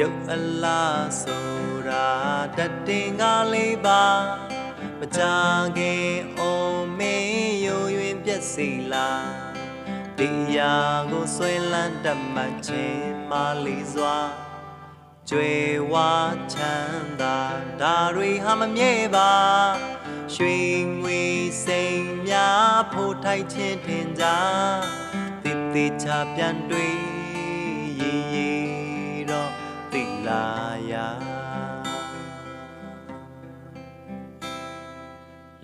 ရုပ်အလားဆိုတာတတ်တင်ကားလေးပါမကြခင်အောင်မင်းယုံရွင်ပြက်စီလားတရားကိုဆွဲလန်းတတ်မှတ်ခြင်းမလေးစွာကျွေဝါချမ်းသာဒါတွေဟာမမြဲပါရွှေငွေစိမ်များဖို့ထိုက်ခြင်းထင်ကြတိတိချပြန်တွေ့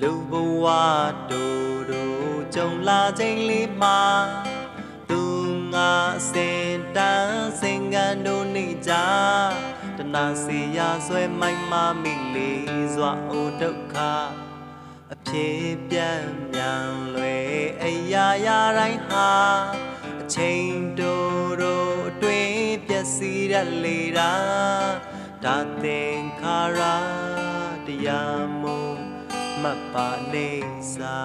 လူဘဝတို့တို့ကြုံလာခြင်းလေးမှာသူငါစင်တန်းစင်ကန်တို့နေကြတနာစီရဆွဲမိုက်မမိလေးစွာအိုဒုက္ခအဖြစ်ပြန့်မြန်လွယ်အရာရာတိုင်းဟာအချိန်တို့တို့အတွင်းပျက်စီးရလေတာဒါသင်္ခါရတရား မို့မတ်ပါနေစာ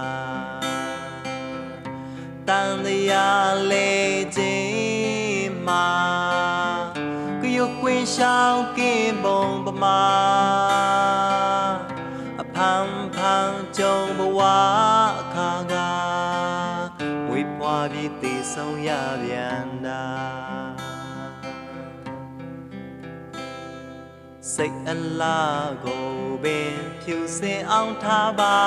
တန်တရားလေခြင်းမှာကရုတ်ကွင်းရှောင်းကင်းပုံပမာအဖန်ဖန်ကြုံဘဝအခါကဝေပွားပြီးတည်ဆုံးရပြန်တာ စိတ်အလားကိုပင်ဖြူစင်အောင်ထားပါ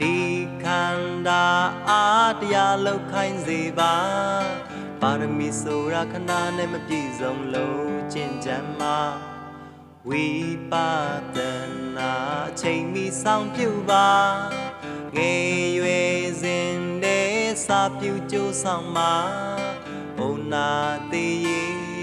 ဒီခန္ဓာအားတရားလောက်ခိုင်းစေပါပါရမီဆိုရခဏနဲ့မပြည့်စုံလို့ကျင့်ကြံမှာဝိပဿနာအချိန်မီဆောင်ပြုပါငယ်ရွယ်စဉ်တဲ့စာပြုကြိုးဆောင်မှာဘုံနာသေးရ